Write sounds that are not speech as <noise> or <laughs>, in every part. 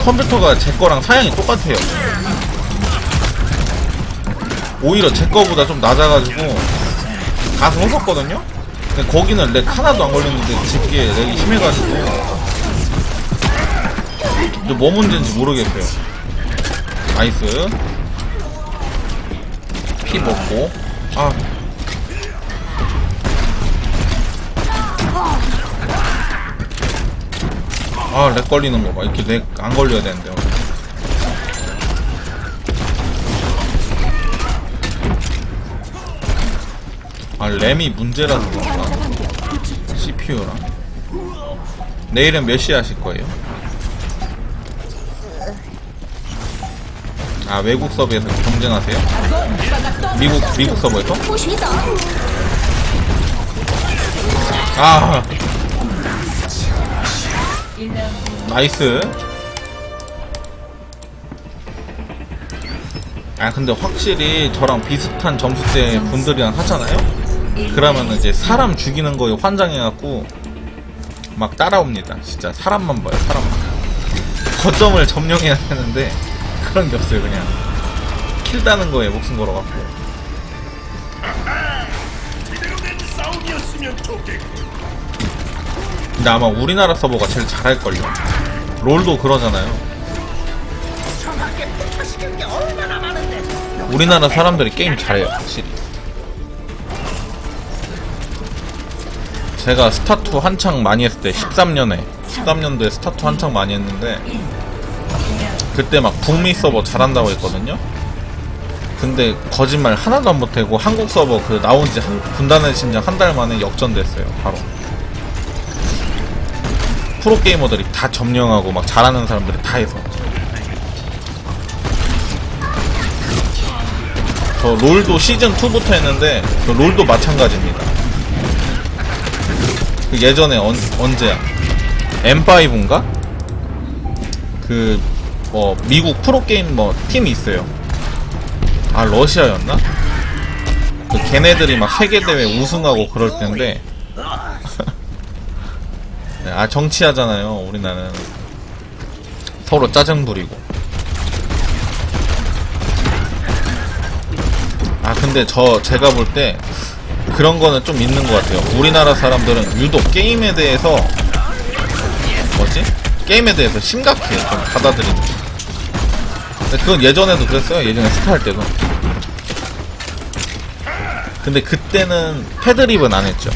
컴퓨터가 제 거랑 사양이 똑같아요. 오히려 제 거보다 좀 낮아가지고 가서 허섰거든요? 근데 거기는 렉 하나도 안 걸렸는데 집게 렉이 심해가지고 이제 뭐 문제인지 모르겠어요. 나이스. 피 먹고. 아. 아, 렉 걸리는 거 봐. 이렇게 렉 안 걸려야 되는데. 아, 램이 문제라서 그런가. CPU랑. 내일은 몇 시에 하실 거예요? 아, 외국 서버에서 경쟁하세요? 미국, 미국 서버에서? 아, 나이스. 아 근데 확실히 저랑 비슷한 점수대 분들이랑 하잖아요? 그러면은 이제 사람 죽이는 거에 환장해갖고 막 따라옵니다. 진짜 사람만 봐요, 사람만. 거점을 점령해야 되는데 그런 게 없어요, 그냥. 킬 따는 거에 목숨 걸어갖고. 근데 아마 우리나라 서버가 제일 잘할걸요? 롤도 그러잖아요. 우리나라 사람들이 게임 잘해요, 확실히. 제가 스타2 한창 많이 했을 때, 13년에, 13년도에 스타2 한창 많이 했는데, 그때 막 북미 서버 잘한다고 했거든요? 근데 거짓말 하나도 안 못하고 한국 서버 그 나온 지 한, 분단의 심장 한 달 만에 역전됐어요, 바로. 프로게이머들이 다 점령하고 막 잘하는 사람들이 다 해서 저 롤도 시즌2부터 했는데 저 롤도 마찬가지입니다 그 예전에 언, 언제야 M5인가? 그 뭐 미국 프로게임 뭐 팀이 있어요 아 러시아였나? 그 걔네들이 막 세계대회 우승하고 그럴 텐데 네, 아 정치하잖아요 우리나라는. 서로 짜증 부리고. 아 근데 저 제가 볼 때 그런 거는 좀 있는 것 같아요. 우리나라 사람들은 유독 게임에 대해서 뭐지? 게임에 대해서 심각해 좀 받아들이는 게. 근데 그건 예전에도 그랬어요. 예전에 스타 할 때도. 근데 그때는 패드립은 안 했죠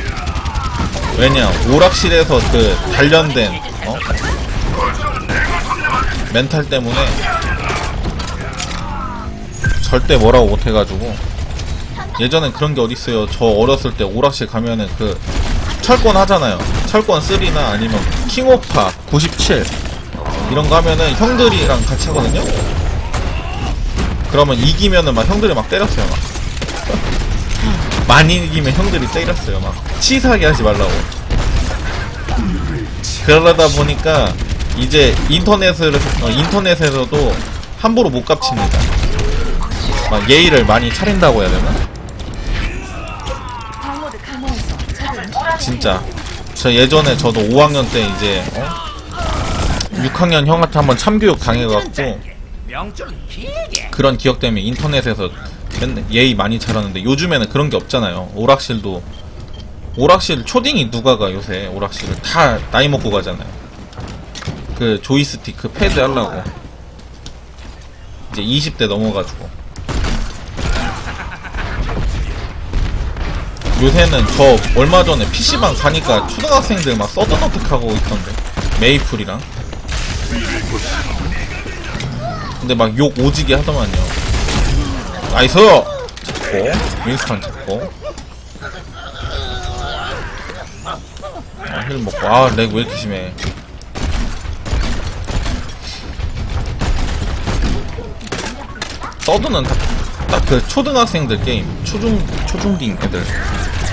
왜냐 오락실에서 그 단련된 어? 멘탈 때문에 절대 뭐라고 못해가지고. 예전엔 그런 게 어딨어요. 저 어렸을 때 오락실 가면은 그 철권 하잖아요. 철권 3나 아니면 킹오파 97 이런 거 하면은 형들이랑 같이 하거든요? 그러면 이기면은 막 형들이 막 때렸어요 막. <laughs> 많이 이기면 형들이 때렸어요 막 치사하게 하지 말라고. 그러다 보니까 이제 인터넷을 어, 인터넷에서도 함부로 못 갚칩니다. 막 예의를 많이 차린다고 해야 되나? 진짜. 저 예전에 저도 5학년 때 이제 어? 6학년 형한테 한번 참교육 당해갖고 그런 기억 때문에 인터넷에서 맨날 예의 많이 차렸는데 요즘에는 그런 게 없잖아요. 오락실도 오락실 초딩이 누가 가 요새 오락실을 다 나이 먹고 가잖아요. 그 조이스틱 그 패드 하려고. 이제 20대 넘어가지고. 요새는 저 얼마 전에 PC방 가니까 초등학생들 막 서든어택 하고 있던데. 메이플이랑. 근데 막 욕 오지게 하더만요. 나이스! 잡고 윈스턴 잡고. 아, 힐 먹고. 아 렉 왜 이렇게 심해? 서든은 딱그 초등학생들 게임. 초중 초중딩 애들.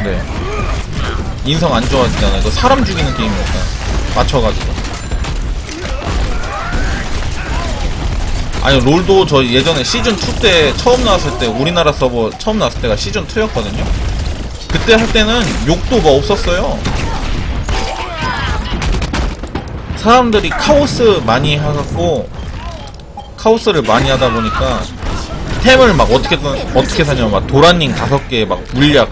네. 인성 안 좋아지잖아요. 그 사람 죽이는 게임이었다. 맞춰가지고. 아니 롤도 저 예전에 시즌 2 때 처음 나왔을 때 우리나라 서버 처음 나왔을 때가 시즌 2였거든요. 그때 할 때는 욕도 뭐 없었어요. 사람들이 카오스 많이 해갖고 카오스를 많이 하다 보니까 템을 막 어떻게 어떻게 사냐면 막 도란닝 다섯 개 막 물약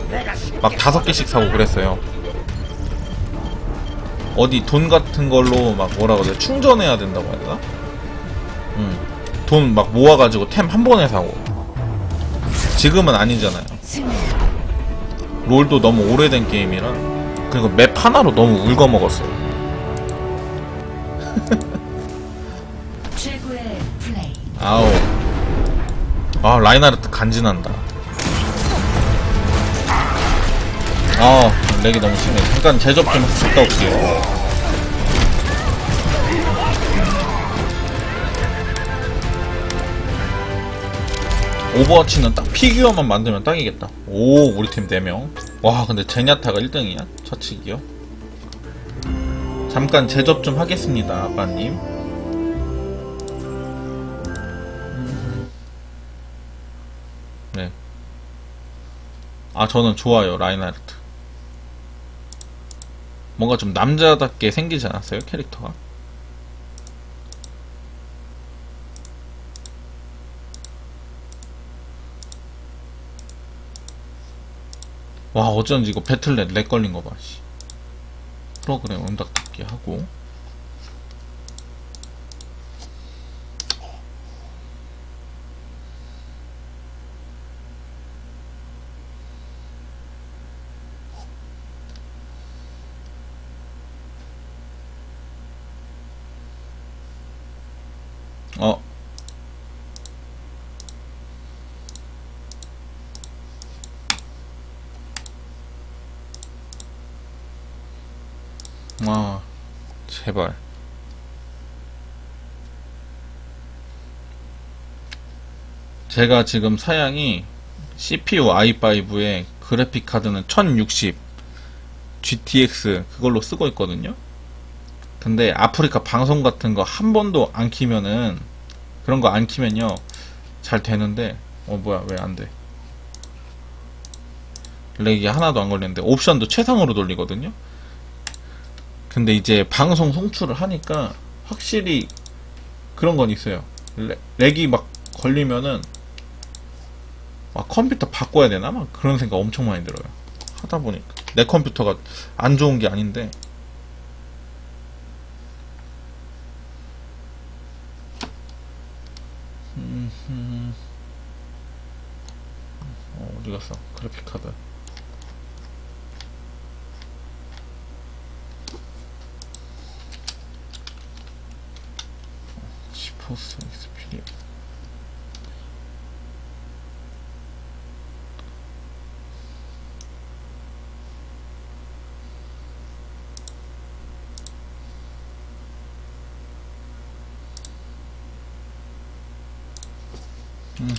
막 다섯 개씩 사고 그랬어요. 어디 돈 같은 걸로 막 뭐라 그래 충전해야 된다고 되나? 응. 돈막 모아가지고 템 한 번에 사고. 지금은 아니잖아요. 롤도 너무 오래된 게임이라 그리고 맵 하나로 너무 울거 먹었어요. <laughs> 최고의 플레이. 아우. 아, 라이나르트 간지난다. 아, 렉이 너무 심해. 잠깐 제접 좀 갔다 올게요. 오버워치는 딱 피규어만 만들면 딱이겠다. 오, 우리 팀 4명. 와, 근데 제냐타가 1등이야? 처치기요? 잠깐 제접 좀 하겠습니다, 아빠님. 네. 아, 저는 좋아요, 라인하르트. 뭔가 좀 남자답게 생기지 않았어요, 캐릭터가? 와, 어쩐지 이거 배틀넷 렉 걸린 거 봐, 씨. 프로그램 음 악 듣기 하고. 어. 아, 제발. 제가 지금 사양이 CPU i5에 그래픽 카드는 1060 GTX 그걸로 쓰고 있거든요. 근데 아프리카 방송 같은 거 한 번도 안 키면은 그런 거 안 키면요 잘 되는데 어 뭐야 왜 안 돼? 렉이 하나도 안 걸리는데 옵션도 최상으로 돌리거든요. 근데 이제 방송 송출을 하니까 확실히 그런 건 있어요. 렉, 렉이 막 걸리면은 막 컴퓨터 바꿔야 되나 막 그런 생각 엄청 많이 들어요. 하다 보니까 내 컴퓨터가 안 좋은 게 아닌데 어, 어디 갔어? 그래픽 카드. 지 포스 익스피리어. 음.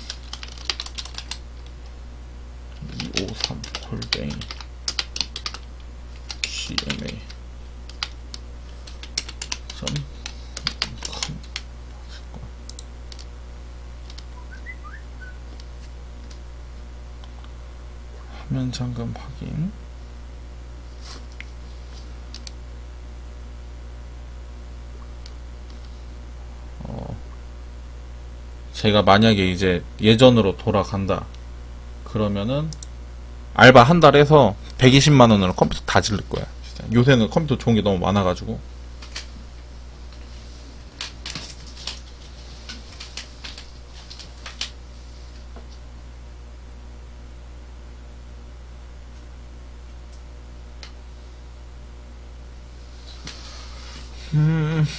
253 골뱅이 gma 점 컴. 잠금 확인 어, 제가 만약에 이제 예전으로 돌아간다 그러면은 알바 한달 해서 120만 원으로 컴퓨터 다 질릴 거야. 요새는 컴퓨터 좋은 게 너무 많아가지고.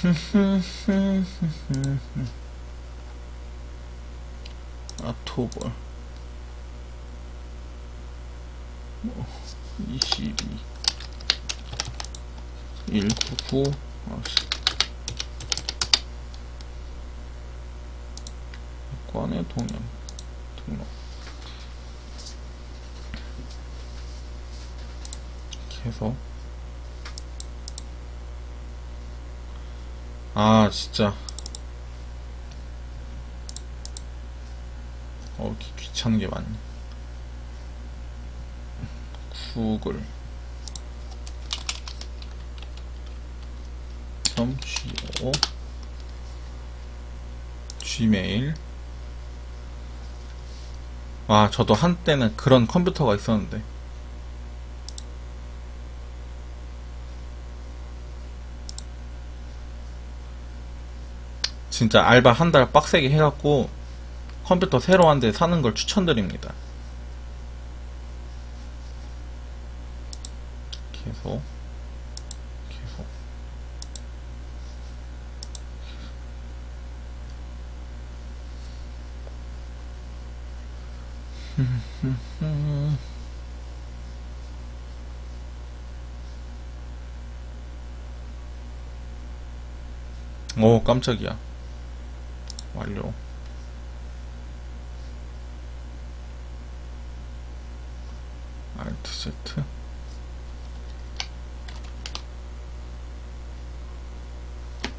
<laughs> 아토벌. 22 199 아씨. 관의 동향 등록 이렇게 해서 아 진짜 어 귀- 귀찮은 게 많네 구글 점 go Gmail. 아, 저도 한때는 그런 컴퓨터가 있었는데. 진짜 알바 한 달 빡세게 해갖고 컴퓨터 새로 한 대 사는 걸 추천드립니다. 계속 계속 <laughs> 오 깜짝이야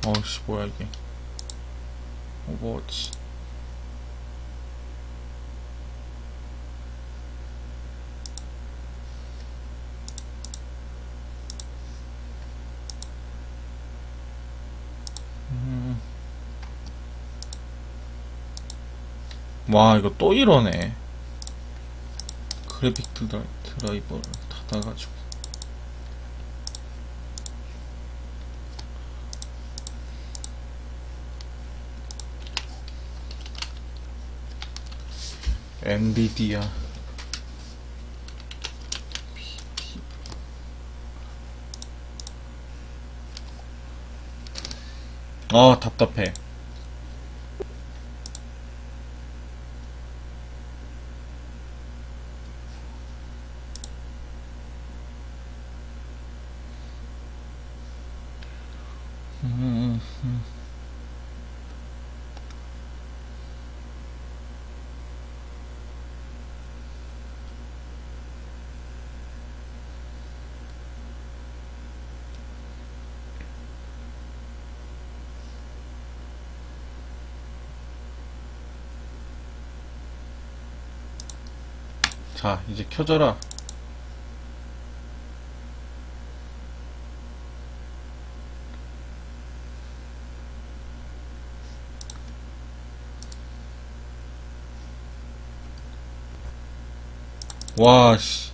어우씨 뭐야 이게. 오버워치. 음. 와 이거 또 이러네. 그래픽 드라, 드라이버를 닫아가지고 엔비디아. 아 답답해 음, 음. 자 이제 켜져라. 와씨.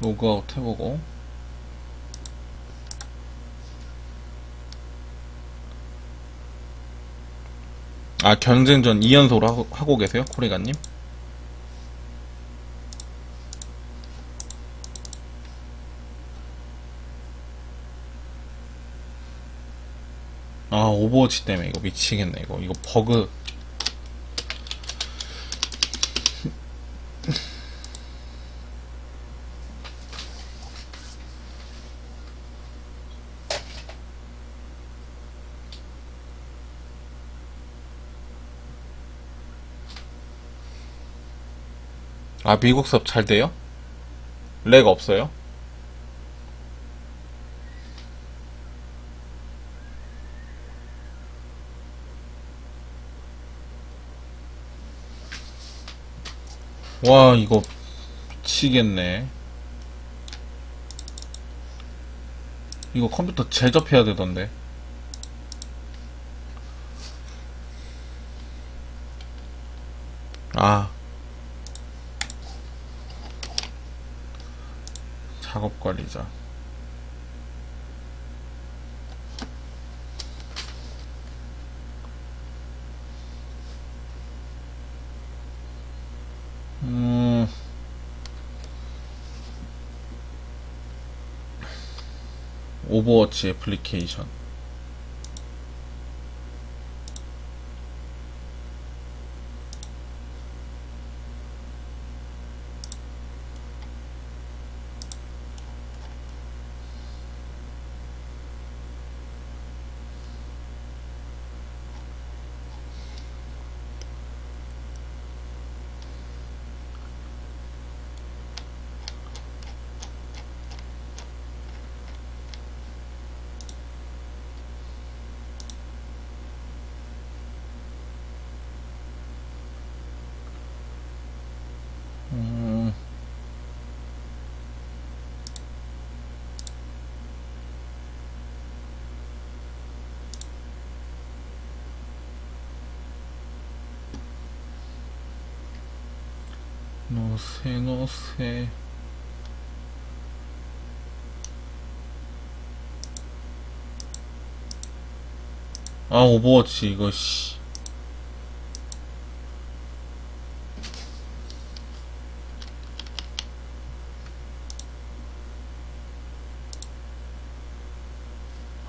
로그아웃 해보고 아 경쟁전 2연속으로 하고, 하고 계세요 코리가님? 아 오버워치 때문에 이거 미치겠네 이거 이거 버그 아 미국 수업 잘 돼요? 렉 없어요? 와 이거 미치겠네 이거 컴퓨터 제접해야 되던데 아 작업 관리자 음 오버워치 애플리케이션 노세 노세 아 오버워치 이거 씨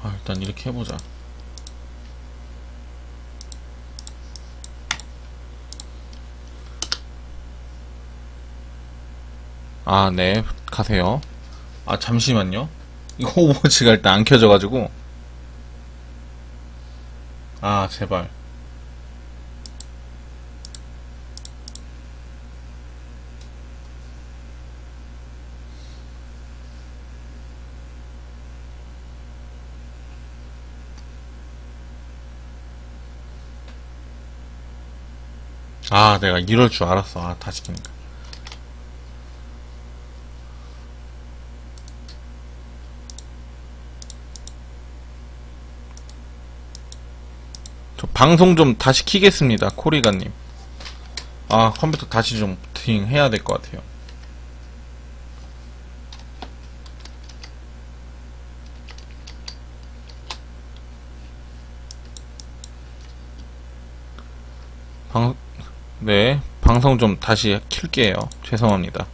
아, 일단 이렇게 해보자. 아, 네. 가세요. 아, 잠시만요. 이거 오버워치가 일단 안 켜져가지고. 아, 제발. 아, 내가 이럴 줄 알았어. 아, 다 시키니까. 저 방송 좀 다시 키겠습니다. 코리가님. 아, 컴퓨터 다시 좀 부팅 해야 될 것 같아요. 방, 네, 방송 좀 다시 킬게요. 죄송합니다.